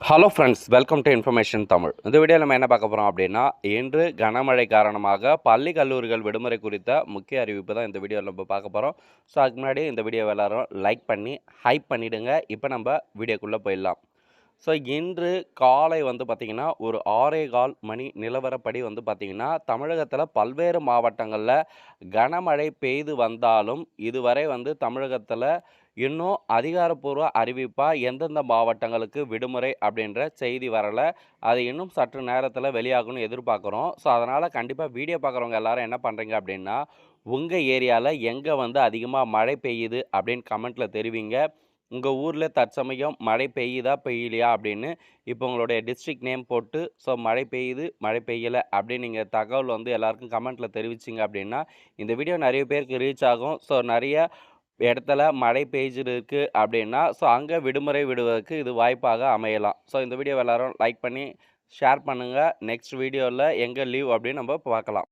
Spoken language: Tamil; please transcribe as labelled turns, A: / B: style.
A: Hello friends welcome to information Tamil இந்த வீடியோவில் நம்ம என்ன பார்க்க போகிறோம் அப்படின்னா இன்று கனமழை காரணமாக பள்ளி கல்லூரிகள் விடுமுறை குறித்த முக்கிய அறிவிப்பு தான் இந்த வீடியோவில் நம்ம பார்க்க போகிறோம் ஸோ அதுக்கு முன்னாடி இந்த வீடியோ எல்லோரும் லைக் பண்ணி ஹைப் பண்ணிவிடுங்க இப்போ நம்ம வீடியோக்குள்ளே போயிடலாம். ஸோ இன்று காலை வந்து பார்த்திங்கன்னா ஒரு ஆறே கால் மணி நிலவரப்படி வந்து பார்த்திங்கன்னா தமிழகத்தில் பல்வேறு மாவட்டங்களில் கனமழை பெய்து வந்தாலும் இதுவரை வந்து தமிழகத்தில் இன்னும் அதிகாரப்பூர்வ அறிவிப்பாக எந்தெந்த மாவட்டங்களுக்கு விடுமுறை அப்படின்ற செய்தி வரலை. அது இன்னும் சற்று நேரத்தில் வெளியாகணும்னு எதிர்பார்க்குறோம். ஸோ அதனால் கண்டிப்பாக வீடியோ பார்க்குறவங்க எல்லாரும் என்ன பண்ணுறீங்க அப்படின்னா உங்கள் ஏரியாவில் எங்கே வந்து அதிகமாக மழை பெய்யுது அப்படின்னு கமெண்ட்டில் தெரிவிங்க. உங்கள் ஊரில் தற்சமயம் மழை பெய்யுதா பெய்யலையா அப்படின்னு இப்போ உங்களுடைய டிஸ்ட்ரிக் நேம் போட்டு ஸோ மழை பெய்யுது மழை பெய்யலை அப்படின்னு நீங்கள் தகவல் வந்து எல்லாருக்கும் கமெண்ட்டில் தெரிவிச்சிங்க அப்படின்னா இந்த வீடியோ நிறைய பேருக்கு ரீச் ஆகும். ஸோ நிறைய இடத்துல மழை பெய்ஞ்சிருக்கு அப்படின்னா ஸோ அங்கே விடுமுறை விடுவதற்கு இது வாய்ப்பாக அமையலாம். ஸோ இந்த வீடியோ எல்லாரும் லைக் பண்ணி ஷேர் பண்ணுங்கள் நெக்ஸ்ட் வீடியோவில் எங்கே லீவ் அப்படின்னு நம்ம பார்க்கலாம்.